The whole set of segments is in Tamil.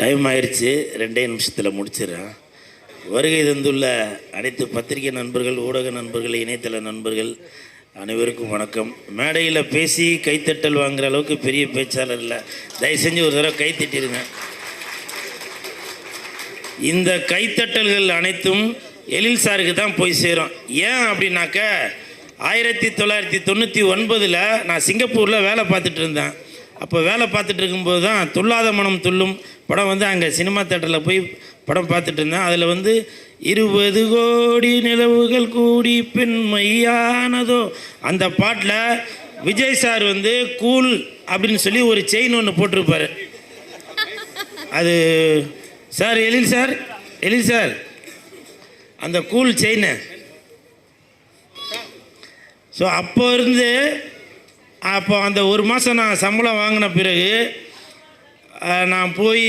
டைம் ஆயிடுச்சு ரெண்டே நிமிஷத்தில் முடிச்சிடுறேன். வருகை தந்துள்ள அனைத்து பத்திரிகை நண்பர்கள் ஊடக நண்பர்கள் இணையதள நண்பர்கள் அனைவருக்கும் வணக்கம். மேடையில் பேசி கைத்தட்டல் வாங்குற அளவுக்கு பெரிய பேச்சாளர் இல்லை. தயவு செஞ்சு ஒரு தடவை கைத்தட்டிடுங்க இந்த கைத்தட்டல்கள் அனைத்தும் எழில் சாருக்கு தான் போய் சேரும். ஏன் அப்படின்னாக்க ஆயிரத்தி தொள்ளாயிரத்தி தொண்ணூற்றி ஒன்பதில் நான் சிங்கப்பூரில் வேலை பார்த்துட்டு இருந்தேன். அப்போ வேலை பார்த்துட்டு இருக்கும்போது தான் துல்லாத மனம் துள்ளும் படம் வந்து அங்கே சினிமா தேட்டரில் போய் படம் பார்த்துட்டு இருந்தேன். அதில் வந்து இருபது கோடி நிலவுகள் கூடி பெண்மையானதோ. அந்த பாட்டில் விஜய் சார் வந்து கூல் அப்படின்னு சொல்லி ஒரு செயின் ஒன்று போட்டிருப்பார். அது sir Ezhil sir Ezhil sir அந்த கூல் செயின் ஸோ அப்போ இருந்து அப்போ அந்த ஒரு மாதம் நான் சம்பளம் வாங்கின பிறகு நான் போய்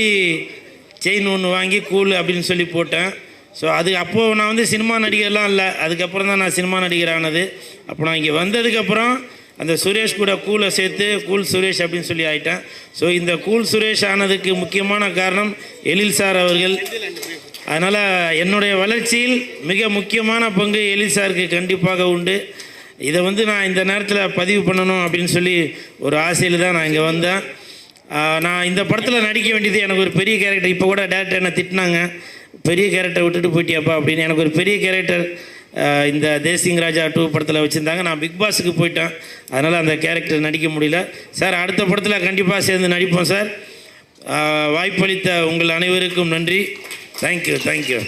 செயின் ஒன்று வாங்கி கூல் அப்படின்னு சொல்லி போட்டேன். ஸோ அது அப்போது நான் வந்து சினிமா நடிகர்லாம் இல்லை. அதுக்கப்புறம் தான் நான் சினிமா நடிகர் ஆனது அப்போ நான் இங்கே வந்ததுக்கப்புறம் அந்த சுரேஷ் கூட கூலை சேர்த்து கூல் சுரேஷ் அப்படின்னு சொல்லி ஆயிட்டேன். ஸோ இந்த கூல் சுரேஷ் ஆனதுக்கு முக்கியமான காரணம் எழில் சார் அவர்கள். அதனால் என்னுடைய வளர்ச்சியில் மிக முக்கியமான பங்கு எழில் சாருக்கு கண்டிப்பாக உண்டு. இதை வந்து நான் இந்த நேரத்தில் பதிவு பண்ணணும் அப்படின்னு சொல்லி ஒரு ஆசையில் தான் நான் இங்கே வந்தேன். நான் இந்த படத்தில் நடிக்க வேண்டியது எனக்கு ஒரு பெரிய கேரக்டர் இப்போ கூட டேரக்டர் என்னை திட்டினாங்க. பெரிய கேரக்டர் விட்டுட்டு போயிட்டியாப்பா அப்படின்னு. எனக்கு ஒரு பெரிய கேரக்டர் இந்த தேசிங் ராஜா டூ படத்தில் வச்சுருந்தாங்க. நான் பிக் பாஸுக்கு போயிட்டேன். அதனால் அந்த கேரக்டர் நடிக்க முடியல. சார் அடுத்த படத்தில் கண்டிப்பாக சேர்ந்து நடிப்போம் சார். வாய்ப்பளித்த உங்கள் அனைவருக்கும் நன்றி. Thank you thank you